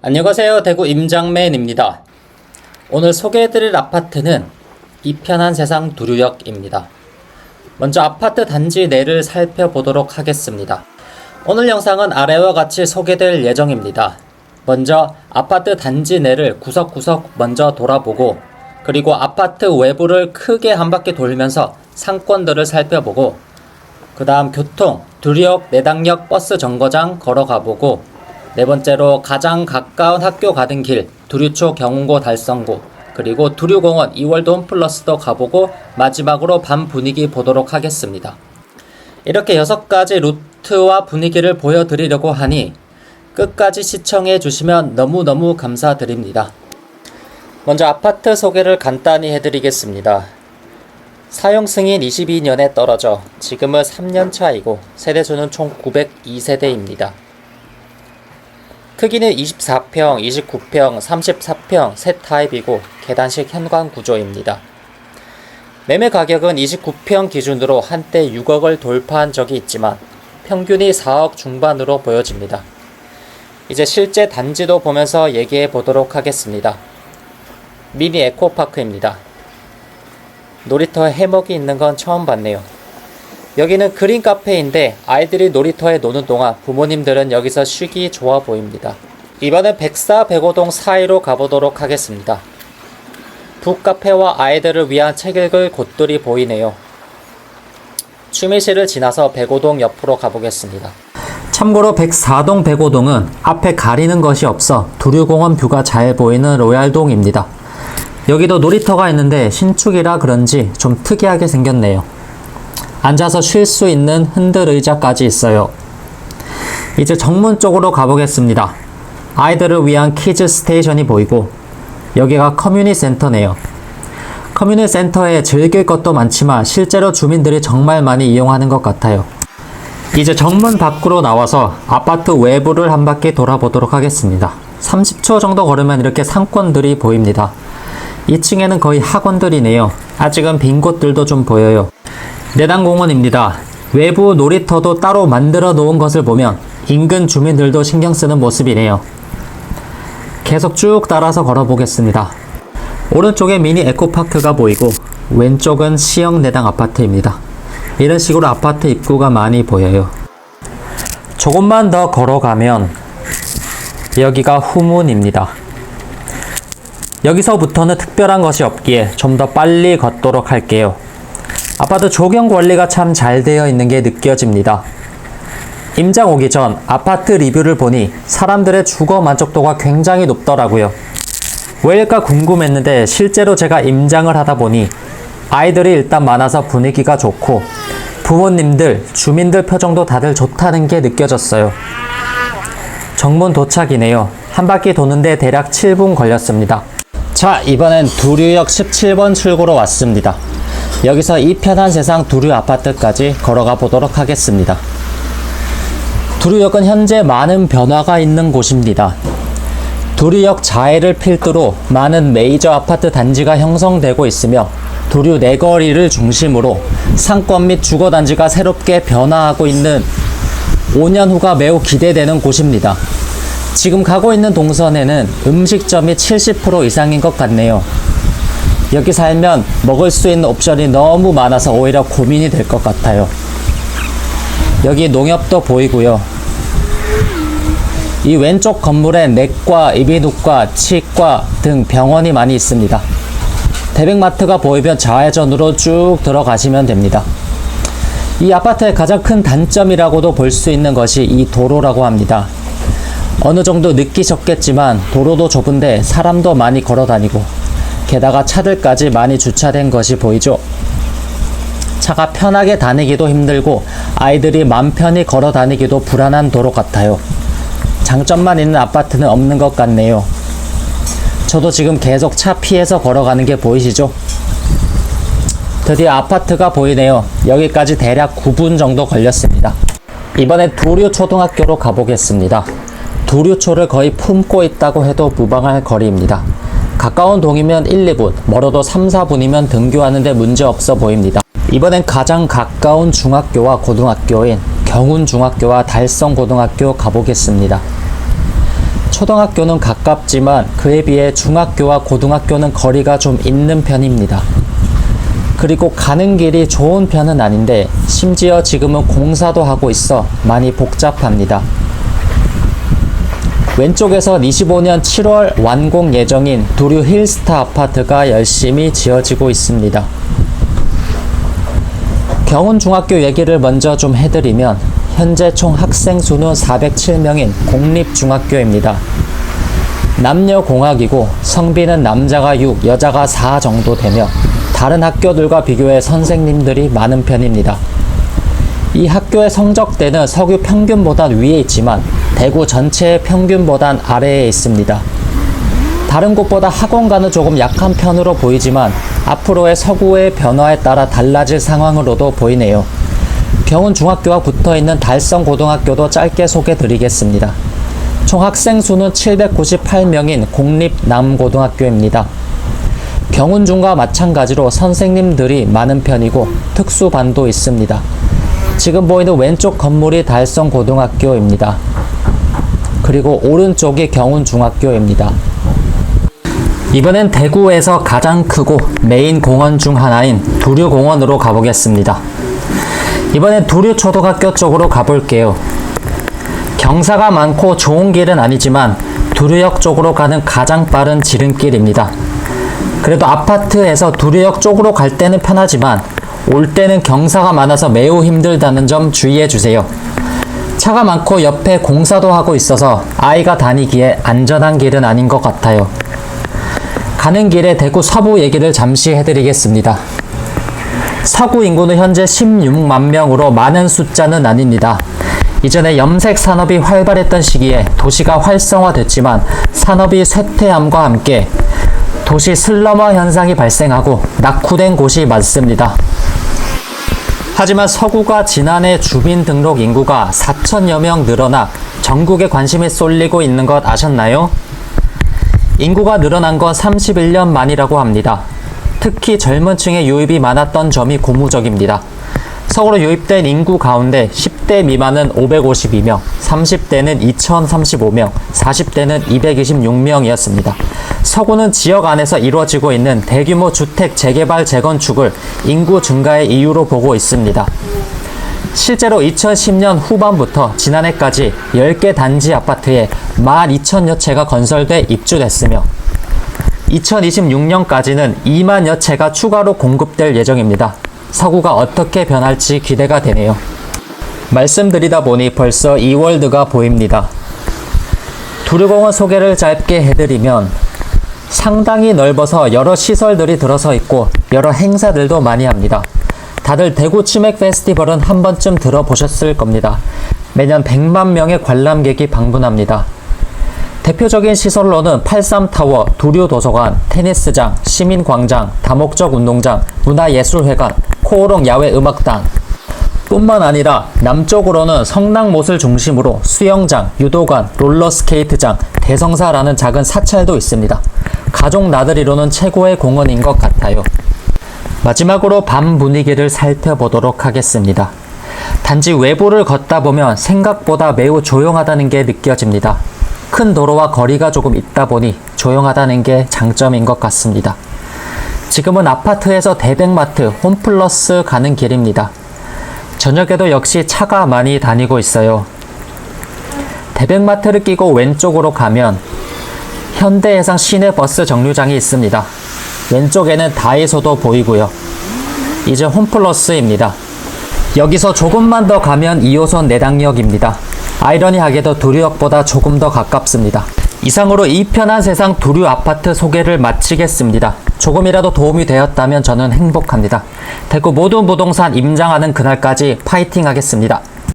안녕하세요. 대구 임장맨입니다. 오늘 소개해드릴 아파트는 이편한 세상 두류역입니다. 먼저 아파트 단지 내를 살펴보도록 하겠습니다. 오늘 영상은 아래와 같이 소개될 예정입니다. 먼저 아파트 단지 내를 구석구석 먼저 돌아보고 그리고 아파트 외부를 크게 한 바퀴 돌면서 상권들을 살펴보고 그 다음 교통, 두리역 내당역 버스 정거장 걸어가보고 네 번째로 가장 가까운 학교 가는 길, 두류초 경운고 달성고 그리고 두류공원 이월드 홈플러스도 가보고 마지막으로 밤 분위기 보도록 하겠습니다. 이렇게 여섯 가지 루트와 분위기를 보여드리려고 하니 끝까지 시청해 주시면 너무너무 감사드립니다. 먼저 아파트 소개를 간단히 해드리겠습니다. 사용 승인 22년에 떨어져 지금은 3년 차이고 세대수는 총 902세대입니다. 크기는 24평, 29평, 34평 세 타입이고 계단식 현관 구조입니다. 매매 가격은 29평 기준으로 한때 6억을 돌파한 적이 있지만 평균이 4억 중반으로 보여집니다. 이제 실제 단지도 보면서 얘기해 보도록 하겠습니다. 미니 에코파크입니다. 놀이터에 해먹이 있는 건 처음 봤네요. 여기는 그린 카페인데 아이들이 놀이터에 노는 동안 부모님들은 여기서 쉬기 좋아 보입니다. 이번엔 104, 105동 사이로 가보도록 하겠습니다. 북카페와 아이들을 위한 책 읽을 곳들이 보이네요. 취미실을 지나서 105동 옆으로 가보겠습니다. 참고로 104동 105동은 앞에 가리는 것이 없어 두류공원 뷰가 잘 보이는 로얄동입니다. 여기도 놀이터가 있는데 신축이라 그런지 좀 특이하게 생겼네요. 앉아서 쉴 수 있는 흔들 의자까지 있어요. 이제 정문 쪽으로 가보겠습니다. 아이들을 위한 키즈 스테이션이 보이고 여기가 커뮤니 센터네요. 커뮤니 센터에 즐길 것도 많지만 실제로 주민들이 정말 많이 이용하는 것 같아요. 이제 정문 밖으로 나와서 아파트 외부를 한 바퀴 돌아보도록 하겠습니다. 30초 정도 걸으면 이렇게 상권들이 보입니다. 2층에는 거의 학원들이네요. 아직은 빈 곳들도 좀 보여요. 내당공원입니다. 외부 놀이터도 따로 만들어 놓은 것을 보면 인근 주민들도 신경 쓰는 모습이네요. 계속 쭉 따라서 걸어 보겠습니다. 오른쪽에 미니 에코파크가 보이고 왼쪽은 시형 내당 아파트입니다. 이런 식으로 아파트 입구가 많이 보여요. 조금만 더 걸어가면 여기가 후문입니다. 여기서부터는 특별한 것이 없기에 좀 더 빨리 걷도록 할게요. 아파트 조경 관리가 참 잘 되어 있는 게 느껴집니다. 임장 오기 전 아파트 리뷰를 보니 사람들의 주거 만족도가 굉장히 높더라고요. 왜일까 궁금했는데 실제로 제가 임장을 하다 보니 아이들이 일단 많아서 분위기가 좋고 부모님들, 주민들 표정도 다들 좋다는 게 느껴졌어요. 정문 도착이네요. 한 바퀴 도는데 대략 7분 걸렸습니다. 자, 이번엔 두류역 17번 출구로 왔습니다. 여기서 이 편한 세상 두류 아파트까지 걸어가 보도록 하겠습니다. 두류역은 현재 많은 변화가 있는 곳입니다. 두류역 자해를 필두로 많은 메이저 아파트 단지가 형성되고 있으며 두류 내거리를 중심으로 상권 및 주거 단지가 새롭게 변화하고 있는 5년 후가 매우 기대되는 곳입니다. 지금 가고 있는 동선에는 음식점이 70% 이상인 것 같네요. 여기 살면 먹을 수 있는 옵션이 너무 많아서 오히려 고민이 될 것 같아요. 여기 농협도 보이고요. 이 왼쪽 건물에 내과, 이비인후과, 치과 등 병원이 많이 있습니다. 대백마트가 보이면 좌회전으로 쭉 들어가시면 됩니다. 이 아파트의 가장 큰 단점이라고도 볼 수 있는 것이 이 도로라고 합니다. 어느 정도 느끼셨겠지만 도로도 좁은데 사람도 많이 걸어 다니고 게다가 차들까지 많이 주차된 것이 보이죠. 차가 편하게 다니기도 힘들고 아이들이 맘 편히 걸어 다니기도 불안한 도로 같아요. 장점만 있는 아파트는 없는 것 같네요. 저도 지금 계속 차 피해서 걸어가는 게 보이시죠? 드디어 아파트가 보이네요. 여기까지 대략 9분 정도 걸렸습니다. 이번에 두류 초등학교로 가보겠습니다. 두류초를 거의 품고 있다고 해도 무방할 거리입니다. 가까운 동이면 1, 2분, 멀어도 3, 4분이면 등교하는데 문제 없어 보입니다. 이번엔 가장 가까운 중학교와 고등학교인 경운중학교와 달성고등학교 가보겠습니다. 초등학교는 가깝지만 그에 비해 중학교와 고등학교는 거리가 좀 있는 편입니다. 그리고 가는 길이 좋은 편은 아닌데 심지어 지금은 공사도 하고 있어 많이 복잡합니다. 왼쪽에서 25년 7월 완공 예정인 두류 힐스타 아파트가 열심히 지어지고 있습니다. 경운중학교 얘기를 먼저 좀 해드리면 현재 총 학생 수는 407명인 공립중학교입니다. 남녀 공학이고 성비는 남자가 6, 여자가 4 정도 되며 다른 학교들과 비교해 선생님들이 많은 편입니다. 이 학교의 성적대는 서구 평균보단 위에 있지만 대구 전체의 평균보단 아래에 있습니다. 다른 곳보다 학원가는 조금 약한 편으로 보이지만 앞으로의 서구의 변화에 따라 달라질 상황으로도 보이네요. 경운 중학교와 붙어 있는 달성 고등학교도 짧게 소개 드리겠습니다. 총 학생 수는 798명인 공립 남고등학교입니다. 경운중과 마찬가지로 선생님들이 많은 편이고 특수반도 있습니다. 지금 보이는 왼쪽 건물이 달성 고등학교입니다. 그리고 오른쪽이 경운중학교입니다. 이번엔 대구에서 가장 크고 메인 공원 중 하나인 두류공원으로 가보겠습니다. 이번엔 두류초등학교 쪽으로 가볼게요. 경사가 많고 좋은 길은 아니지만 두류역 쪽으로 가는 가장 빠른 지름길입니다. 그래도 아파트에서 두류역 쪽으로 갈 때는 편하지만 올 때는 경사가 많아서 매우 힘들다는 점 주의해 주세요. 차가 많고 옆에 공사도 하고 있어서 아이가 다니기에 안전한 길은 아닌 것 같아요. 가는 길에 대구 서부 얘기를 잠시 해드리겠습니다. 서구 인구는 현재 16만 명으로 많은 숫자는 아닙니다. 이전에 염색 산업이 활발했던 시기에 도시가 활성화됐지만 산업이 쇠퇴함과 함께 도시 슬럼화 현상이 발생하고 낙후된 곳이 많습니다. 하지만 서구가 지난해 주민 등록 인구가 4천여 명 늘어나 전국에 관심이 쏠리고 있는 것 아셨나요? 인구가 늘어난 건 31년 만이라고 합니다. 특히 젊은 층의 유입이 많았던 점이 고무적입니다. 서구로 유입된 인구 가운데 10대 미만은 552명, 30대는 2035명, 40대는 226명이었습니다. 서구는 지역 안에서 이루어지고 있는 대규모 주택 재개발 재건축을 인구 증가의 이유로 보고 있습니다. 실제로 2010년 후반부터 지난해까지 10개 단지 아파트에 12,000여 채가 건설돼 입주됐으며 2026년까지는 2만여 채가 추가로 공급될 예정입니다. 서구가 어떻게 변할지 기대가 되네요. 말씀드리다 보니 벌써 2월드가 보입니다. 두류공원 소개를 짧게 해드리면 상당히 넓어서 여러 시설들이 들어서 있고 여러 행사들도 많이 합니다. 다들 대구 치맥 페스티벌은 한 번쯤 들어보셨을 겁니다. 매년 100만 명의 관람객이 방문합니다. 대표적인 시설로는 83타워, 두류도서관, 테니스장, 시민광장, 다목적 운동장, 문화예술회관, 코오롱 야외음악단, 뿐만 아니라 남쪽으로는 성남못을 중심으로 수영장, 유도관, 롤러스케이트장, 대성사라는 작은 사찰도 있습니다. 가족 나들이로는 최고의 공원인 것 같아요. 마지막으로 밤 분위기를 살펴보도록 하겠습니다. 단지 외부를 걷다 보면 생각보다 매우 조용하다는 게 느껴집니다. 큰 도로와 거리가 조금 있다 보니 조용하다는 게 장점인 것 같습니다. 지금은 아파트에서 대백마트 홈플러스 가는 길입니다. 저녁에도 역시 차가 많이 다니고 있어요. 대백마트를 끼고 왼쪽으로 가면 현대해상 시내 버스 정류장이 있습니다. 왼쪽에는 다이소도 보이고요. 이제 홈플러스입니다. 여기서 조금만 더 가면 2호선 내당역입니다. 아이러니하게도 두류역보다 조금 더 가깝습니다. 이상으로 이 편한 세상 두류 아파트 소개를 마치겠습니다. 조금이라도 도움이 되었다면 저는 행복합니다. 대구 모든 부동산 임장하는 그날까지 파이팅 하겠습니다.